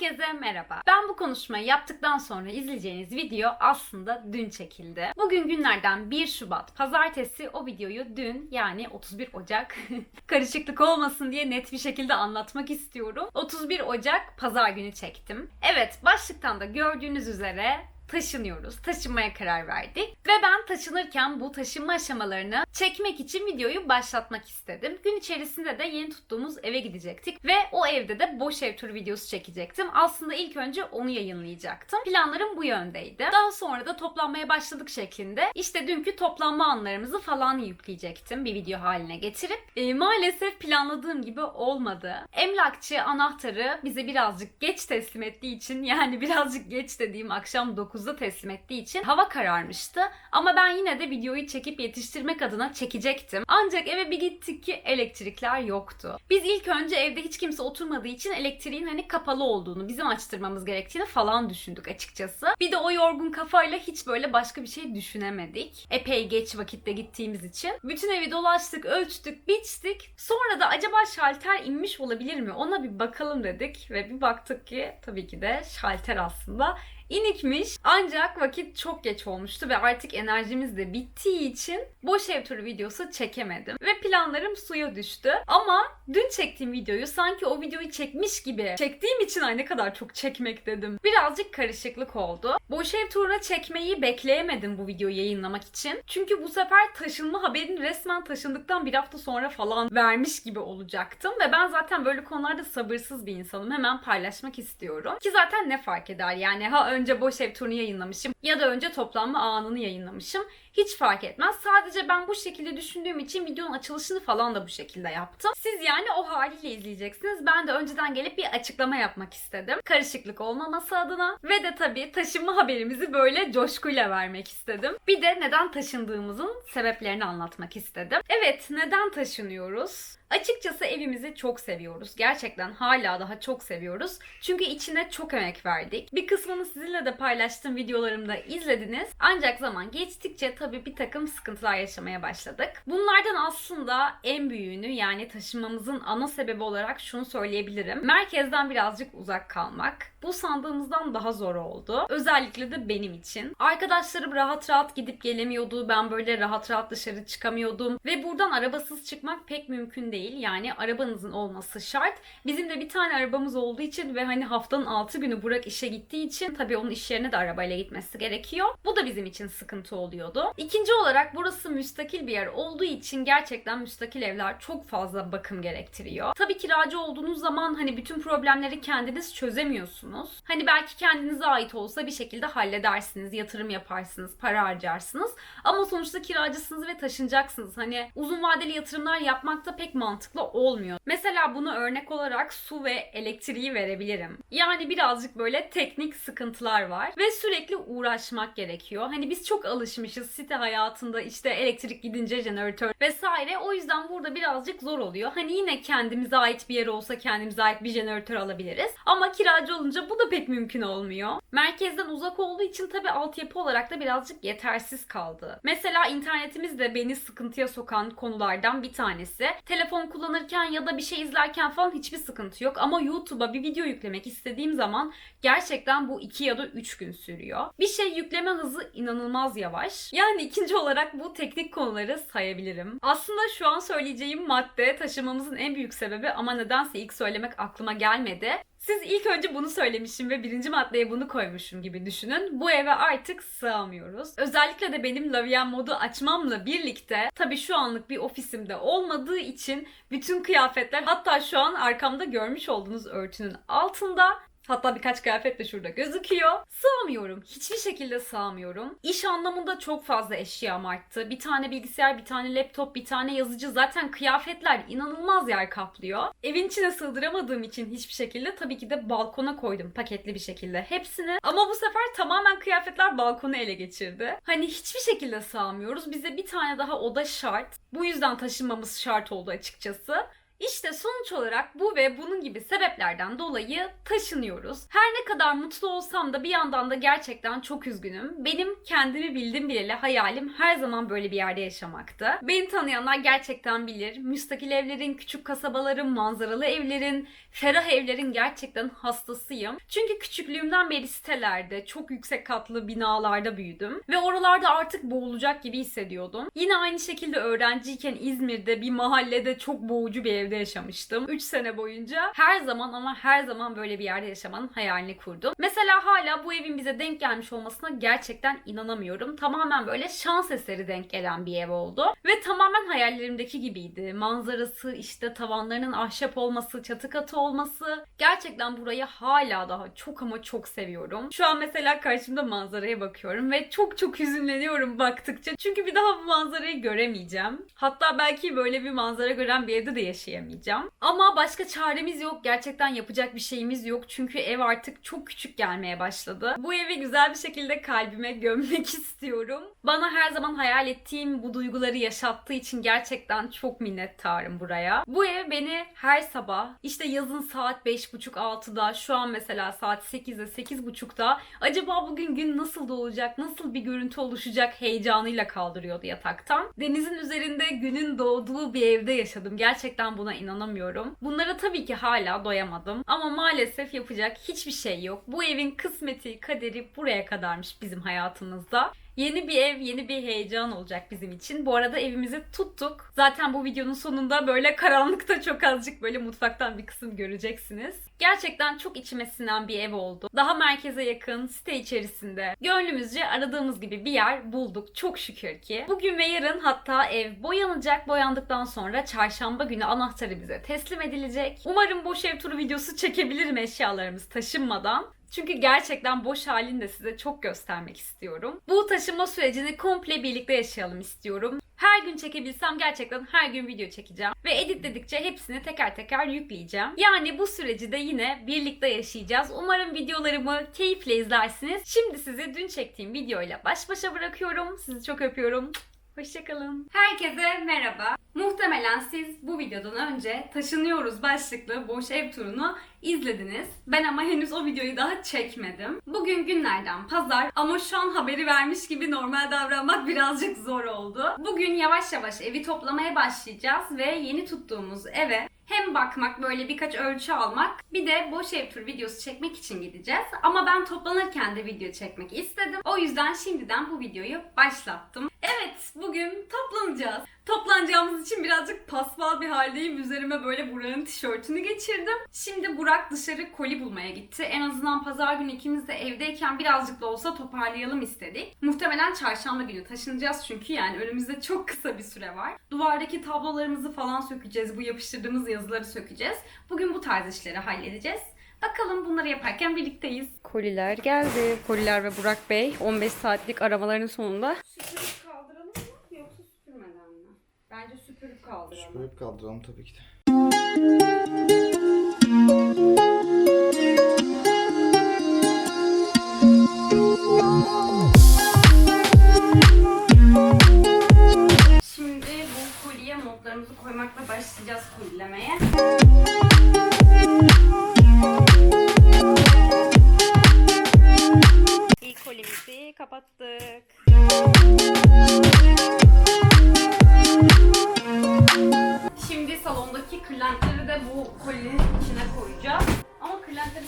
Herkese merhaba. Ben bu konuşmayı yaptıktan sonra izleyeceğiniz video aslında dün çekildi. Bugün günlerden 1 Şubat Pazartesi o videoyu dün yani 31 Ocak karışıklık olmasın diye net bir şekilde anlatmak istiyorum. 31 Ocak Pazar günü çektim. Evet başlıktan da gördüğünüz üzere taşınıyoruz. Taşınmaya karar verdik. Ve ben taşınırken bu taşınma aşamalarını çekmek için videoyu başlatmak istedim. Gün içerisinde de yeni tuttuğumuz eve gidecektik. Ve o evde de boş ev turu videosu çekecektim. Aslında ilk önce onu yayınlayacaktım. Planlarım bu yöndeydi. Daha sonra da toplanmaya başladık şeklinde. İşte dünkü toplanma anlarımızı falan yükleyecektim. Bir video haline getirip. Ee, maalesef planladığım gibi olmadı. Emlakçı anahtarı bize birazcık geç teslim ettiği için yani birazcık geç dediğim akşam 9 9'da teslim ettiği için hava kararmıştı. Ama ben yine de videoyu çekip yetiştirmek adına çekecektim. Ancak eve bir gittik ki elektrikler yoktu. Biz ilk önce evde hiç kimse oturmadığı için elektriğin hani kapalı olduğunu, bizim açtırmamız gerektiğini falan düşündük açıkçası. Bir de o yorgun kafayla hiç böyle başka bir şey düşünemedik. Epey geç vakitte gittiğimiz için. Bütün evi dolaştık, ölçtük, biçtik. Sonra da acaba şalter inmiş olabilir mi? Ona bir bakalım dedik ve bir baktık ki tabii ki de şalter aslında inikmiş. Ancak vakit çok geç olmuştu ve artık enerjimiz de bittiği için boş ev turu videosu çekemedim. Ve planlarım suya düştü. Ama dün çektiğim videoyu sanki o videoyu çekmiş gibi çektiğim için ay ne kadar çok çekmek dedim. Birazcık karışıklık oldu. Boş ev turuna çekmeyi bekleyemedim bu videoyu yayınlamak için. Çünkü bu sefer taşınma haberini resmen taşındıktan bir hafta sonra falan vermiş gibi olacaktım. Ve ben zaten böyle konularda sabırsız bir insanım. Hemen paylaşmak istiyorum. Ki zaten ne fark eder yani ha önce boş ev turunu yayınlamışım ya da önce toplanma anını yayınlamışım. Hiç fark etmez. Sadece ben bu şekilde düşündüğüm için videonun açılışını falan da bu şekilde yaptım. Siz yani o haliyle izleyeceksiniz. Ben de önceden gelip bir açıklama yapmak istedim. Karışıklık olmaması adına. Ve de tabii taşınma haberimizi böyle coşkuyla vermek istedim. Bir de neden taşındığımızın sebeplerini anlatmak istedim. Evet neden taşınıyoruz? Açıkçası evimizi çok seviyoruz. Gerçekten hala daha çok seviyoruz. Çünkü içine çok emek verdik. Bir kısmını sizinle de paylaştığım videolarımda izlediniz. Ancak zaman geçtikçe tabii bir takım sıkıntılar yaşamaya başladık. Bunlardan aslında en büyüğünü yani taşınmamızın ana sebebi olarak şunu söyleyebilirim. Merkezden birazcık uzak kalmak. Bu sandığımızdan daha zor oldu. Özellikle de benim için. Arkadaşlarım rahat rahat gidip gelemiyordu. Ben böyle rahat rahat dışarı çıkamıyordum. Ve buradan arabasız çıkmak pek mümkün değil. Yani arabanızın olması şart. Bizim de bir tane arabamız olduğu için ve hani haftanın 6 günü Burak işe gittiği için tabii onun iş yerine de arabayla gitmesi gerekiyor. Bu da bizim için sıkıntı oluyordu. İkinci olarak burası müstakil bir yer olduğu için gerçekten müstakil evler çok fazla bakım gerektiriyor. Tabii kiracı olduğunuz zaman hani bütün problemleri kendiniz çözemiyorsunuz. Hani belki kendinize ait olsa bir şekilde halledersiniz, yatırım yaparsınız, para harcarsınız. Ama sonuçta kiracısınız ve taşınacaksınız. Hani uzun vadeli yatırımlar yapmak da pek mantıklı olmuyor. Mesela bunu örnek olarak su ve elektriği verebilirim. Yani birazcık böyle teknik sıkıntılar var ve sürekli uğraşmak gerekiyor. Hani biz çok alışmışız site hayatında işte elektrik gidince jeneratör vesaire. O yüzden burada birazcık zor oluyor. Hani yine kendimize ait bir yer olsa kendimize ait bir jeneratör alabiliriz. Ama kiracı olunca bu da pek mümkün olmuyor. Merkezden uzak olduğu için tabii altyapı olarak da birazcık yetersiz kaldı. Mesela internetimiz de beni sıkıntıya sokan konulardan bir tanesi. Telefon kullanırken ya da bir şey izlerken falan hiçbir sıkıntı yok. Ama YouTube'a bir video yüklemek istediğim zaman gerçekten bu 2 ya da 3 gün sürüyor. Bir şey yükleme hızı inanılmaz yavaş. Yani ikinci olarak bu teknik konuları sayabilirim. Aslında şu an söyleyeceğim madde taşımamızın en büyük sebebi ama nedense ilk söylemek aklıma gelmedi. Siz ilk önce bunu söylemişim ve birinci maddeye bunu koymuşum gibi düşünün. Bu eve artık sığamıyoruz. Özellikle de benim Lavien modu açmamla birlikte tabii şu anlık bir ofisimde olmadığı için bütün kıyafetler hatta şu an arkamda görmüş olduğunuz örtünün altında Hatta birkaç kıyafet de şurada gözüküyor. Sığamıyorum. Hiçbir şekilde sığamıyorum. İş anlamında çok fazla eşyam arttı. Bir tane bilgisayar, bir tane laptop, bir tane yazıcı. Zaten kıyafetler inanılmaz yer kaplıyor. Evin içine sığdıramadığım için hiçbir şekilde tabii ki de balkona koydum paketli bir şekilde hepsini. Ama bu sefer tamamen kıyafetler balkonu ele geçirdi. Hani hiçbir şekilde sığamıyoruz. Bize bir tane daha oda şart. Bu yüzden taşınmamız şart oldu açıkçası. İşte sonuç olarak bu ve bunun gibi sebeplerden dolayı taşınıyoruz. Her ne kadar mutlu olsam da bir yandan da gerçekten çok üzgünüm. Benim kendimi bildim bileli hayalim her zaman böyle bir yerde yaşamaktı. Beni tanıyanlar gerçekten bilir. Müstakil evlerin, küçük kasabaların, manzaralı evlerin, ferah evlerin gerçekten hastasıyım. Çünkü küçüklüğümden beri sitelerde, çok yüksek katlı binalarda büyüdüm. Ve oralarda artık boğulacak gibi hissediyordum. Yine aynı şekilde öğrenciyken İzmir'de bir mahallede çok boğucu bir evde yaşamıştım. 3 sene boyunca her zaman ama her zaman böyle bir yerde yaşamanın hayalini kurdum. Mesela hala bu evin bize denk gelmiş olmasına gerçekten inanamıyorum. Tamamen böyle şans eseri denk gelen bir ev oldu. Ve tamamen hayallerimdeki gibiydi. Manzarası, işte tavanlarının ahşap olması, çatı katı olması. Gerçekten burayı hala daha çok ama çok seviyorum. Şu an mesela karşımda manzaraya bakıyorum ve çok çok hüzünleniyorum baktıkça. Çünkü bir daha bu manzarayı göremeyeceğim. Hatta belki böyle bir manzara gören bir evde de yaşayamayacağım. Ama başka çaremiz yok. Gerçekten yapacak bir şeyimiz yok. Çünkü ev artık çok küçük gelmeye başladı. Bu evi güzel bir şekilde kalbime gömmek istiyorum. Bana her zaman hayal ettiğim bu duyguları yaşattığı için gerçekten çok minnettarım buraya. Bu ev beni her sabah işte yazın saat 5.30-6'da şu an mesela saat 8'de 8.30'da acaba bugün gün nasıl doğacak, nasıl bir görüntü oluşacak heyecanıyla kaldırıyordu yataktan. Denizin üzerinde günün doğduğu bir evde yaşadım. Gerçekten buna inanamıyorum. Bunlara tabii ki hala doyamadım. Ama maalesef yapacak hiçbir şey yok. Bu evin kısmeti, kaderi buraya kadarmış bizim hayatımızda. Yeni bir ev, yeni bir heyecan olacak bizim için. Bu arada evimizi tuttuk. Zaten bu videonun sonunda böyle karanlıkta çok azıcık böyle mutfaktan bir kısım göreceksiniz. Gerçekten çok içime sinen bir ev oldu. Daha merkeze yakın, site içerisinde. Gönlümüzce aradığımız gibi bir yer bulduk çok şükür ki. Bugün ve yarın hatta ev boyanacak. Boyandıktan sonra çarşamba günü anahtarı bize teslim edilecek. Umarım boş ev turu videosu çekebilirim eşyalarımız taşınmadan. Çünkü gerçekten boş halini de size çok göstermek istiyorum. Bu taşınma sürecini komple birlikte yaşayalım istiyorum. Her gün çekebilsem gerçekten her gün video çekeceğim. Ve editledikçe hepsini teker teker yükleyeceğim. Yani bu süreci de yine birlikte yaşayacağız. Umarım videolarımı keyifle izlersiniz. Şimdi sizi dün çektiğim videoyla baş başa bırakıyorum. Sizi çok öpüyorum. Hoşçakalın. Herkese merhaba. Muhtemelen siz bu videodan önce taşınıyoruz başlıklı boş ev turunu izlediniz. Ben ama henüz o videoyu daha çekmedim. Bugün günlerden pazar ama şu an haberi vermiş gibi normal davranmak birazcık zor oldu. Bugün yavaş yavaş evi toplamaya başlayacağız ve yeni tuttuğumuz eve hem bakmak böyle birkaç ölçü almak bir de boş ev tur videosu çekmek için gideceğiz. Ama ben toplanırken de video çekmek istedim. O yüzden şimdiden bu videoyu başlattım. Evet bugün toplanacağız. Toplanacağımız için birazcık paspal bir haldeyim. Üzerime böyle Burak'ın tişörtünü geçirdim. Şimdi Burak dışarı koli bulmaya gitti. En azından pazar günü ikimiz de evdeyken birazcık da olsa toparlayalım istedik. Muhtemelen çarşamba günü taşınacağız çünkü yani önümüzde çok kısa bir süre var. Duvardaki tablolarımızı falan sökeceğiz. Bu yapıştırdığımız yazıları sökeceğiz. Bugün bu tarz işleri halledeceğiz. Bakalım bunları yaparken birlikteyiz. Koliler geldi. Koliler ve Burak Bey 15 saatlik aramaların sonunda. Süpürüp kaldıralım mı yoksa süpürmeden mi? Bence süpürüp kaldıralım. Süpürüp kaldıralım tabii ki de.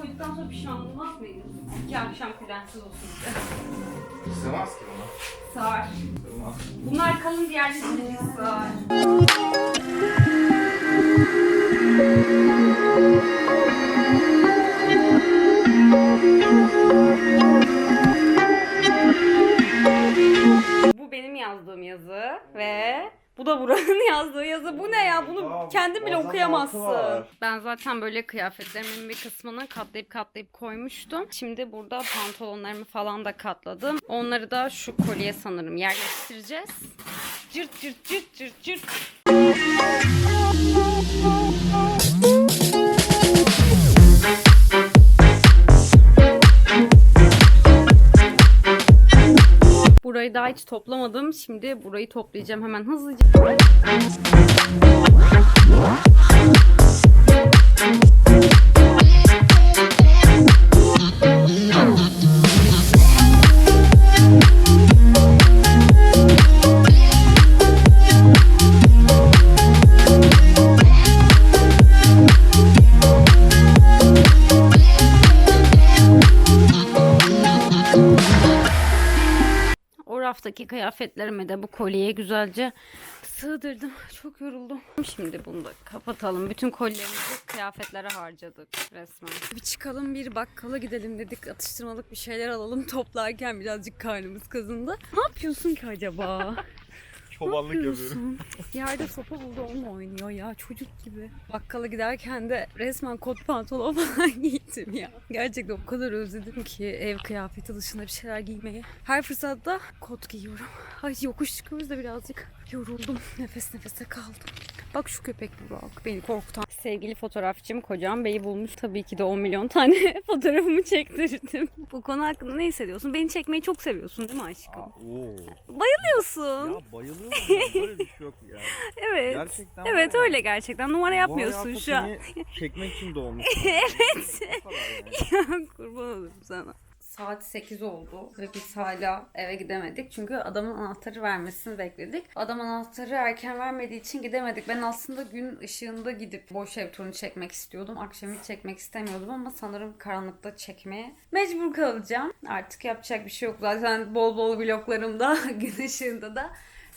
Koyduktan sonra pişman olmaz mıydınız? İki akşam kırlentsiz olsun bize. Sığmaz ki buna. Sağır. Sığmaz. Bunlar kalın diğerleri de sığar. Bu da Burak'ın yazdığı yazı. Bu ne ya? Bunu kendin bile okuyamazsın. Ben zaten böyle kıyafetlerimin bir kısmını katlayıp katlayıp koymuştum. Şimdi burada pantolonlarımı falan da katladım. Onları da şu kolye sanırım yerleştireceğiz. Cırt cırt cırt cırt cırt. Burayı Burayı daha hiç toplamadım. Şimdi burayı toplayacağım hemen hızlıca. O raftaki kıyafetlerimi de bu kolyeye güzelce sığdırdım. Çok yoruldum. Şimdi bunu da kapatalım. Bütün kolyelerimizi kıyafetlere harcadık resmen. Bir çıkalım bir bakkala gidelim dedik. Atıştırmalık bir şeyler alalım. Toplarken birazcık karnımız kazındı. Ne yapıyorsun ki acaba? Çobanlık yapıyorum. Yerde sopa buldu onunla oynuyor ya çocuk gibi. Bakkala giderken de resmen kot pantolon falan giydim ya. Gerçekten o kadar özledim ki ev kıyafeti dışında bir şeyler giymeyi. Her fırsatta kot giyiyorum. Ay yokuş çıkıyoruz da birazcık yoruldum. Nefes nefese kaldım. Bak şu köpek Burak beni korkutan. Sevgili fotoğrafçım kocam beyi bulmuş. Tabii ki de 10 milyon tane fotoğrafımı çektirdim. Bu konu hakkında ne hissediyorsun? Beni çekmeyi çok seviyorsun değil mi aşkım? Oo. Bayılıyorsun. Ya bayılıyorum ya. Böyle bir şey yok ya. Evet. Gerçekten Evet var ya. öyle gerçekten. Numara yapmıyorsun şu an. seni çekmek için doğmuş. evet. Yani. Kurban olurum sana. Saat 8 oldu ve biz hala eve gidemedik. Çünkü adamın anahtarı vermesini bekledik. Adam anahtarı erken vermediği için gidemedik. Ben aslında gün ışığında gidip boş ev turunu çekmek istiyordum. Akşam hiç çekmek istemiyordum ama sanırım karanlıkta çekmeye mecbur kalacağım. Artık yapacak bir şey yok. Zaten bol bol vloglarımda gün ışığında da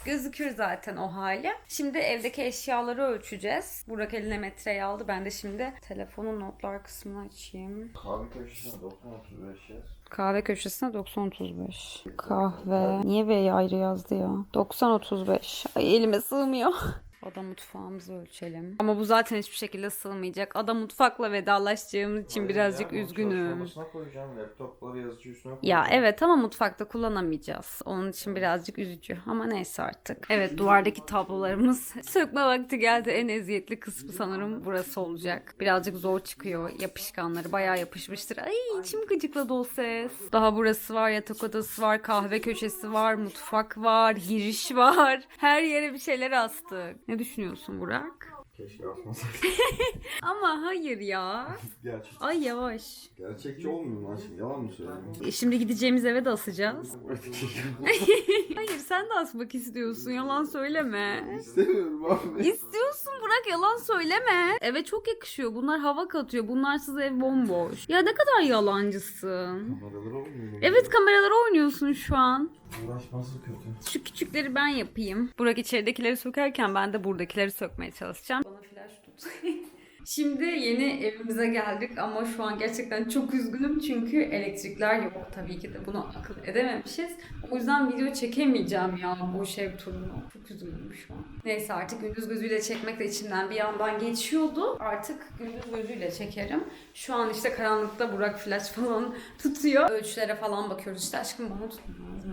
gözükür zaten o hali. Şimdi evdeki eşyaları ölçeceğiz. Burak eline metreyi aldı. Ben de şimdi telefonun notlar kısmını açayım. Kahve köşesine 935 yaz. Kahve köşesine 90-35. Kahve. Niye V'yi ayrı yazdı ya? 90-35. Ay elime sığmıyor. Ada mutfağımızı ölçelim. Ama bu zaten hiçbir şekilde sığmayacak. Ada mutfakla vedalaşacağımız için birazcık Ya, üzgünüm. Çalışma koyacağım. Laptopları yazıcı üstüne koyacağım. Ya evet ama mutfakta kullanamayacağız. Onun için birazcık üzücü ama neyse artık. Evet duvardaki tablolarımız sökme vakti geldi. En eziyetli kısmı sanırım burası olacak. Birazcık zor çıkıyor yapışkanları. Bayağı yapışmıştır. Ay içim gıcıkladı o ses. Daha burası var, yatak odası var, kahve köşesi var, mutfak var, giriş var. Her yere bir şeyler astık. Ne düşünüyorsun Burak? Keşke asmasaydım. Ama hayır ya. Gerçek. Ay yavaş. Gerçekçi olmuyor mu aşkım? Yalan mı söylüyorsun? E, Şimdi gideceğimiz eve de asacağız. Hayır sen de asmak istiyorsun. Yalan söyleme. İstemiyorum abi. İstiyorsun Burak yalan söyleme. Eve çok yakışıyor. Bunlar hava katıyor. Bunlarsız ev bomboş. Ya ne kadar yalancısın. Kameralar olmuyor mu? Evet kameralara oynuyorsun şu an. Uğraşması kötü. Şu küçükleri ben yapayım. Burak içeridekileri sökerken ben de buradakileri sökmeye çalışacağım. Bana flash tut. Şimdi yeni evimize geldik ama şu an gerçekten çok üzgünüm çünkü elektrikler yok. Tabii ki de bunu akıl edememişiz. O yüzden video çekemeyeceğim ya boş ev turunu. Çok üzgünüm şu an. Neyse artık gündüz gözüyle çekmek de içimden bir yandan geçiyordu. Artık gündüz gözüyle çekerim. Şu an işte karanlıkta Burak flash falan tutuyor. Ölçülere falan bakıyoruz. İşte aşkım bana tutmaz?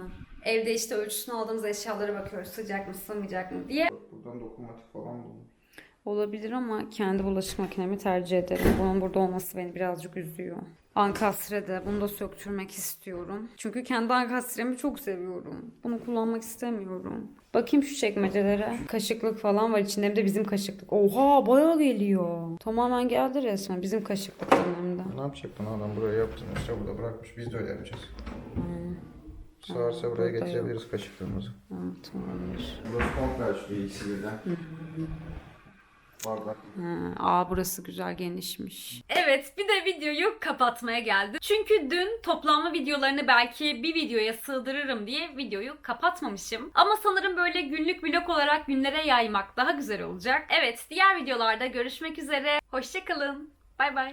Evde işte ölçüsünü aldığımız eşyalara bakıyoruz. Sıcak mı sığmayacak mı diye. Buradan dokunmatik falan buldum. Olabilir ama kendi bulaşık makinemi tercih ederim. Bunun burada olması beni birazcık üzüyor. Ankastre'de bunu da söktürmek istiyorum. Çünkü kendi ankastremi çok seviyorum. Bunu kullanmak istemiyorum. Bakayım şu çekmecelere. Kaşıklık falan var içinde hem de bizim kaşıklık. Oha bayağı geliyor. Tamamen geldi resmen bizim kaşıklık hem de. Ne yapacak bunu adam buraya yaptırmış ya burada bırakmış. Biz de öyle yapacağız. Sığarsa buraya burada getirebiliriz kaşıklarımızı. Evet olabilir. Burası komple açılıyor ikisi birden. Bardak. Ha, aa burası güzel genişmiş. Evet bir de videoyu kapatmaya geldi. Çünkü dün toplanma videolarını belki bir videoya sığdırırım diye videoyu kapatmamışım. Ama sanırım böyle günlük vlog olarak günlere yaymak daha güzel olacak. Evet diğer videolarda görüşmek üzere. Hoşçakalın. Bay bay.